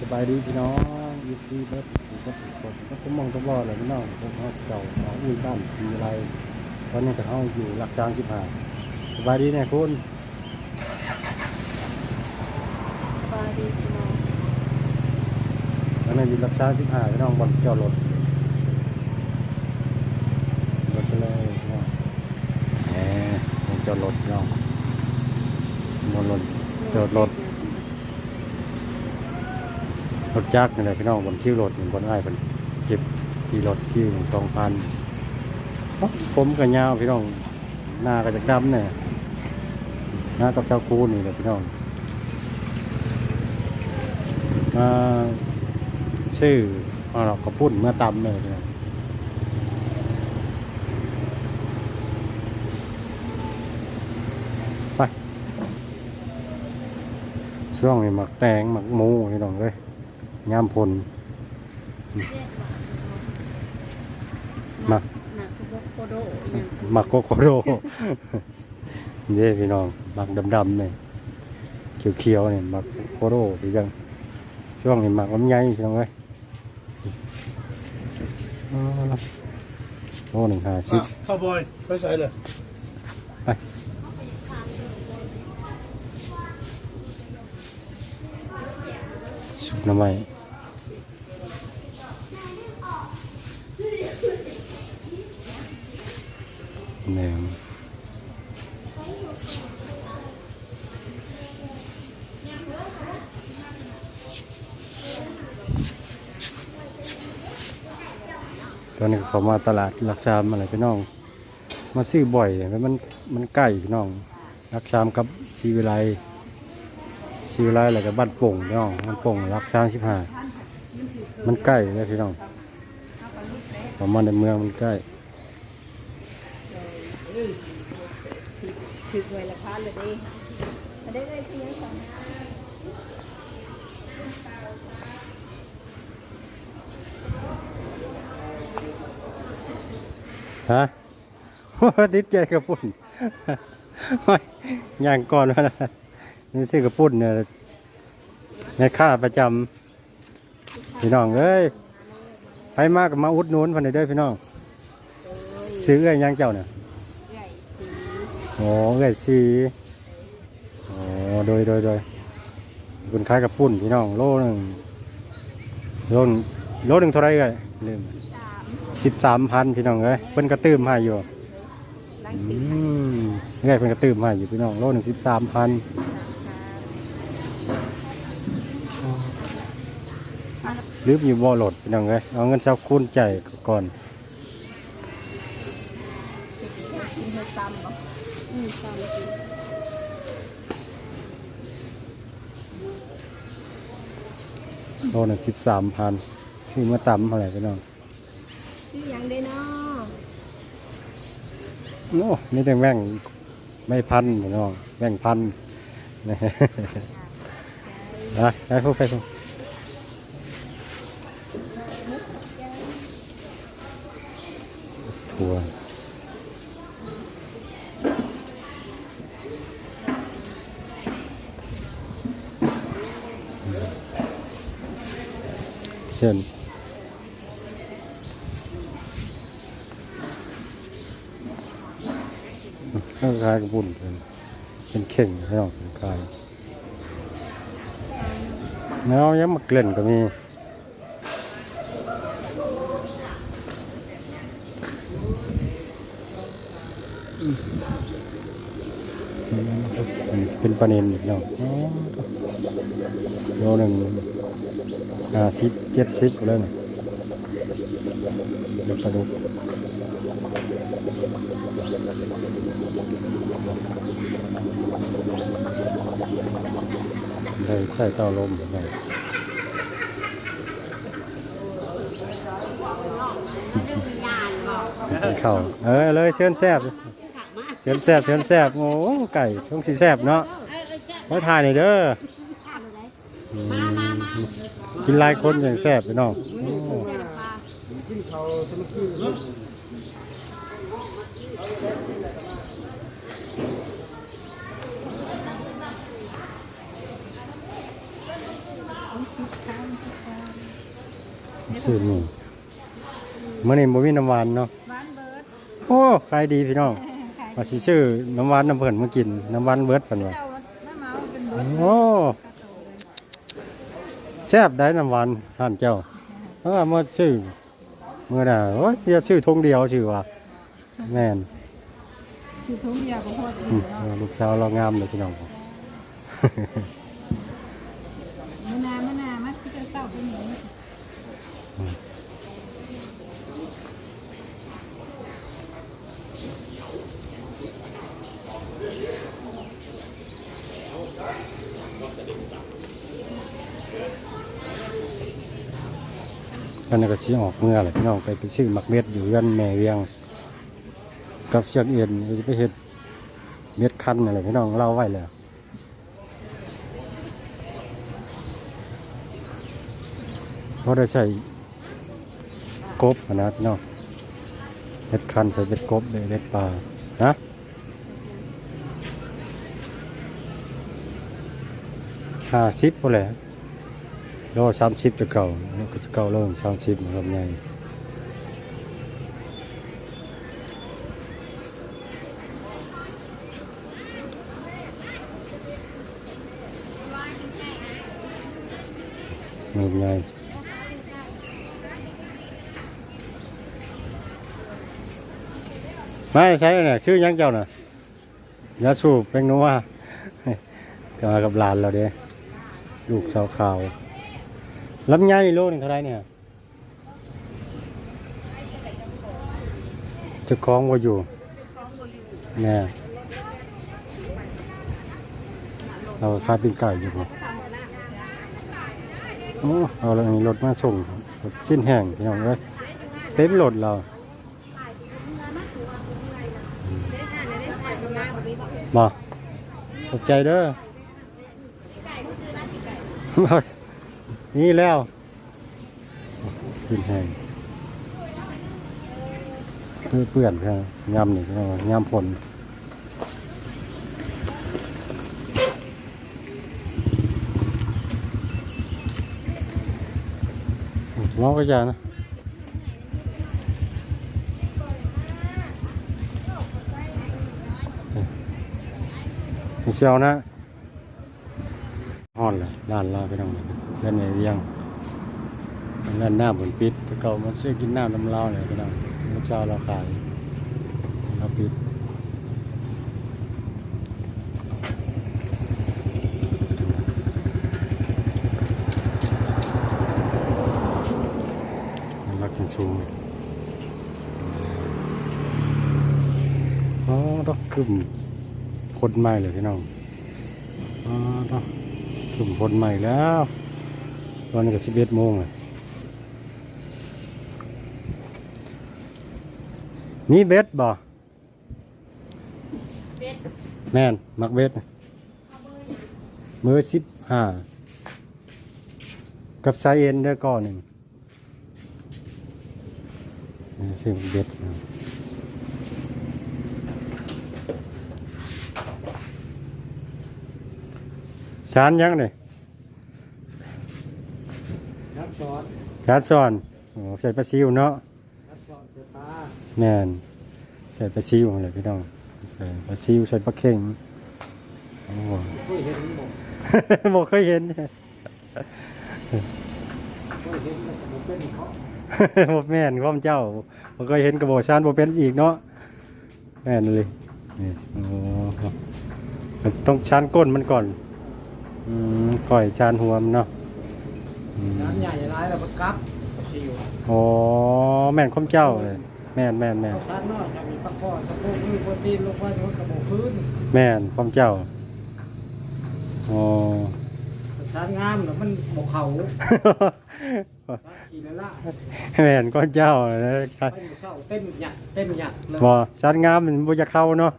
สบายดีพี่น้องยีซีเบิร์ดผมก็ผมก็ผมมองตลอดเลยพี่น้องผมเขาเก่าเอาอุ้ยบ้านสีอะไรตอนนี้จะเข้าอยู่หลักจางสิบห้าสบายดีเนี่ยคุณสบายดีพี่น้องตอนนี้อยู่หลักจางสิบห้าพี่น้องบนจอดรถรถไปเลยพี่น้องแหมบนจอดรถพี่น้องบนรถจอดรถ รถจักรนี่แหละพี่น้องบนคิวรถบนไอ้ายเป็นเก็บที่รถคิวหนึ่งสองพันผมกับยาวพี่น้องหน้าก็จะดำเนี่ยหน้ากับชาวคูนี่แหละพี่น้องมาชื่อเอาเราก็พูดเมื่อตำเลยพี่น้องไปช่วงนี้หมักแตงหมักหมูพี่น้องเลย ยามพลมาหนักทุกโคโดอย่างหมักโกโคโรเย้พี่น้องหมักดำๆเนี่ยเขียวๆเนี่ยหมักโคโรพี่จังช่วงนี้หมักลำไยพี่น้องเอ้ยเอาล่ะโลหนึ่งห้าสิบข้าวบอยไปใส่เลย หน้ำไม้แหนมตอนนี้เขามาตลาดรักชามอะไรพี่น้อง มาซื้อบ่อยแล้วมันมันใกล้พี่น้องรักชามกับซีวิไล ซีวิไลอะไรกับบ้านโป่งพี่น้องมันโป่งรักชามสิบห้ามันใกล้เลยพี่น้องผมมาในเมืองมันใกล้ถึกไวละพันเลยดิได้เลยที่ยังสองฮะติดใจกระปุ่นอย่างก่อนแล้ว ซื้อกระปุ่นเนี่ยในค่าประจำพี่น้องเอ้ยไปมากกับมาอุดหนุนพันเด้อพี่น้อง ซื้อเอ้ยย่างเจ้าเนี่ยใหญ่สีโอ้เอ้ยสีโอ้โดยโดยโดยคุณคล้ายกับปุ่นพี่น้องโลหนึ่งโลหนึ่งโลหนึ่งเท่าไรเอ้ยลืมสามสิบสามพันพี่น้องเอ้ยเพิ่นกระตื้มให้อยู่ลังอืสีมเอ้ยเพิ่นกระตื้มให้อยู่พี่น้องโลหนึ่งสิบสามพัน ลืมอยู่บ่อโหลดพี่น้องเอ้ยเอาเงินเช้าคูณใจายก่อนกินเธอซ้ำบ่อืมซ้ำกินโลหนึ่งสิบสามพันชื่อเมื่อต่ำเท่าไหร่พี่น้องชื่อยังได้เนาะโอ้นี่แต่แม่งไม่พันพี่น้องแม่งพันนะไปไปพวกไปพวก เชิญข้างกายกระปุ่นเป็นเป็นเข่งให้ออกเป็นกายแล้วยังมาเกลื่อนก็มีเป็นประเด็นอีกเนาะอ๋อโลหนึ่ง ห้าสิบเจ็ดสิบเลยเนี่ยเดี๋ยวปดุกได้ใส่เต้าลมแบบนี้เข้าเออเลยเชิญแซบเชิญแซบเชิญแซบโอ้ไก่ช่วงสีแซบเนาะมาถ่ายหน่อยเด้อ กินหลายคนอย่างแซบพี่น้องโอ้กินเขาสมัครเนาะขช้างทุกคนชื่อนี่มื้อนี้บ่มีน้ำหวานเนาะบ้านเบิร์ดโอ้ขายดีพี่น้องขายว่าสิชื่อน้ำหวานน้ำเพิ่นมากินน้ำหวานเบิดเพิ่นว่าเจ้าแม่เมาเป็นเบิร์ดโอ้ แซ่บได้น้ำหวานท่านเจ้าเพราะว่ามาชื่อมื้อน่ะโอ้ยเดี๋ยวชื่อทงเดียวชื่อว่าแม่นคือทุ่งเดียวก็พอดีอืมเนาะ เออลูกสาวเรางามเลยพี่น้อง มะนาวมะนาวมันคือจะเศร้าเป็นหมู กั นนก็สิออกเมื่อแหละพี่น้องไปไปซื้อหมักเม็ดอยู่เรือนแม่เวียง กับเชือกเอ็นไปเฮ็ดเม็ดคั้นอะไรพี่น้องเล่าไว้แล้วเพราะได้ใช้กบนะพี่น้องเม็ดคั้นใส่เม็ดกบเลยเม็ดปลานะห้าสิบพอแหละ โลสามสิบจะเก่าแล้วก็จะเก่าเริ่มสามสิบนะครับไงมือไงไม่ใช่เนี่ยชื่อยังเจ้าน่ะยาสูบเป็นนัวก็กับหลานเราเด้ลูกสาวขาว ลำไยโลนึงเท่าไรเนี่ยจะคล้องว่าอยู่แน่เราคายเป็นไก่อยู่บ่โอ้เอาล้วอันนี้รถมาส่งรถสิ้นแห้งพี่น้องเอ้ยเต็มรถเราบ่ขอบใจเด้อ นี่แล้วสิ้นแห้งเพื่อเปื่อนครับยำนี่ครับยำผลน้องก็จะนะมีเชียวนะ อนเลยด้านเราไปตรงนี้เล่นในเรียงเล่นหน้าบนปิดแต่เก่ามันซื้อกินน้ำน้ำเล้าเลยไปตรงลูกสาวเราขายเราปิดรักจนสูงอ๋อต้องขึ้นคนใหม่เลยพี่น้องอ๋อต้อง ขึ้นคนใหม่แล้วตอนนี้ก็สิบเอ็ดโมงเลยมีเบ็ดบ่แม่น มักเบ็ดมือสิบห้ากับไซเอ็นเด้อก้อนหนึ่งนี่ซื้อมักเบ็ดมา สารยังเลยครับจอดการสอนโอ้ใส่ปลาซิวเนาะครับจอดเสียตาแม่นใส่ปลาซิวอะไรพี่น้องใส่ปลาซิวใส่ปลาเข่งโอ้โหเคยเห็นบ่บอกเคยเห็น เคยเห็นแล้วก็บ่เป็นเขาบ่แม่นความเจ้าบ่เคยเห็นกระบอกชานบ่เป็นอีกเนาะแม่นเลยนี่โอ้มันต้องชานก้นมันก่อน อืมก่อยชานหัวมันเนาะอืมน้ำใหญ่ร้ายแล้วมันกลับชิวอ๋อแม่นความเจ้าเลย แม่นแม่นแม่นเอาชั้นนอกจะมีพักผ่อนสะโพกมือโปรตีนลงไปถึงกระบอกพื้นแม่นความเจ้าอ๋อชั้นงามแล้วมันบกเขาชั้นขี่ละละแม่นก็เจ้านะไปอยู่เศร้าเต้นหยัดเต้นหยัดเลยบ่ชานงามมันบ่จะเข้าเนาะ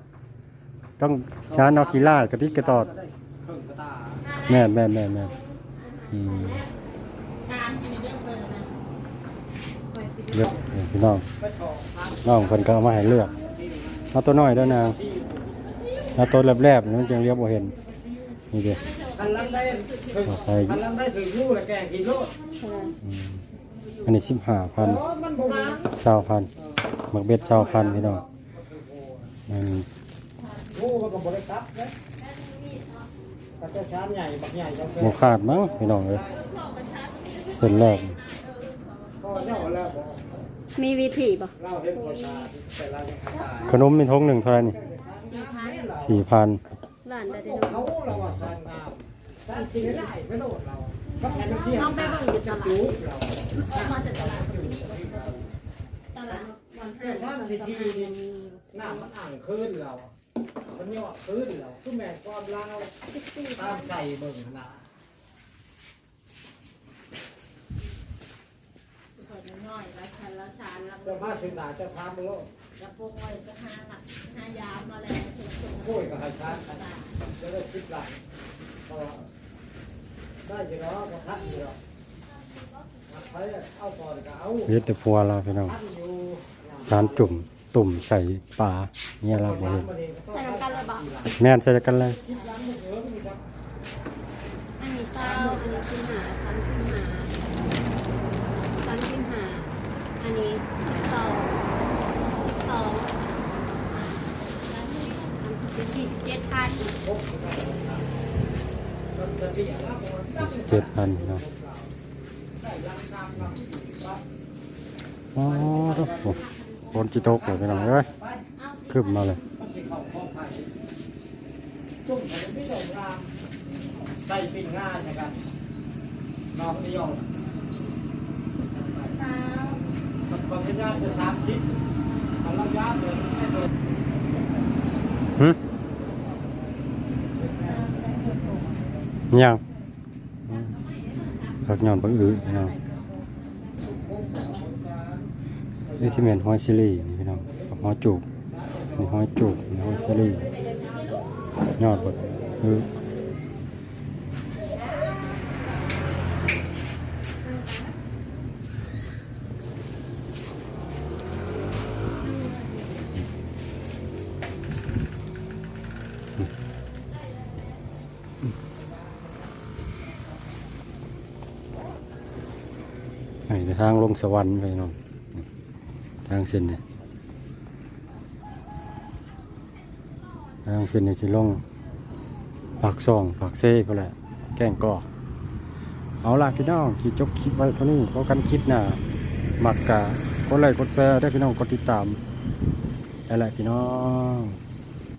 ต้องชานเอากีฬากระติกกระตอดเครื่องกระตา แม่นแม่นแม่นแม่นอืมเลือกนี่พี่น้องไปชอกทางน้องเพิ่นก็เอามาให้เลือกเอาตัวน้อยเด้อนางเอาตัวแลบๆนี่มันจังเรียบบ่เห็นนี่เด้ไปคันลังได้ถึงบ่ใส่คันลังได้ถึงยู่แล้วแกงกินโลดเอออืมอันนี้สิบห้าพันอ๋อมันบ่มาเช้าพันหมักเบ็ดเช้าพันพี่น้องมันงูมันก็บ่ได้ตับนะ กระเจ้าชามใหญ่บักใหญ่จังเลยโมขาดมั้งพี่น้องเลยเส้นแรกก็เจ้าแล้วบ่มีวิธีป่ะเล่าเห็นคนตาแต่เราจะตายขนมมีทงหนึ่งเท่าไหร่นี่สี่พันร้านได้ได้เขาเราว่าสร้างน้ำสร้างจริงได้ไม่โดดเราก็แค่ไม่เที่ยงลองไปเบิ่งอยู่ตลาดจูบเรามาจากตลาดที่นี่ตลาดวันพฤหัสบดีมีน้ำมันอ่างคืนเรา มันยอดคืนเราคือแม่ความเราสิบสี่ตามใจเบิ่งนะน้อยแล้วชันแล้วชานแล้วเจะพาสินดาเจะพาไปโลดแล้วพวกไว้ก็ห้าหลักห้ายามมาแล้วถึงสูงคุยกับใครชาร์จกันแล้วได้คิดหลังก็ได้อยู่เนาะก็ทัดอยู่เนาะทัดไปเอาก่อนก็เอาเฮ็ดแต่พัวเราพี่น้องทัดอยู่จานจุ่ม ตุ่มใส่ปลาเนี่ยเราบ่เห็นใส่น้ำกันเลยบ่แม่นใส่กันเลยอันนี้เศร้าอันนี้สิบหาสามสิบหาสามสิบหาอันนี้สิบสองสิบสองสี่สิบเจ็ดพันเจ็ดพันพี่น้องอ๋อโอ้โหค นจิตกเลยพี่น้องเอ้ยคืบมาเลยจุ่มไปไม่โดนรามใส่ปิ่นง่ายนะครับนอกนิยมความเป็นญาติจะสามชิ้นทำรับญาติเลยไม่โดนหึยังอืมผักหย่อนผักอื้อพี่น้อ งนี่สิเมนหอยซิลี่นี่พี่น้องกับหอยจูบนี่หอยจูบนี่หอยซิลี่ยอดแบบอื้อทางลงสวรรค์ไปน้อง ทางเส้นเนี่ยทางเส้นเนี่ยจะลงผักซองผักเซ่ไปแหละแก้งกอกเอาล่ะพี่น้องขี่จบคลิปไว้เท่านี้เพบกันคลิปหน้ามักกะกดไลค์กดแชร์ได้พี่น้องกดติดตามอะไรพี่น้อง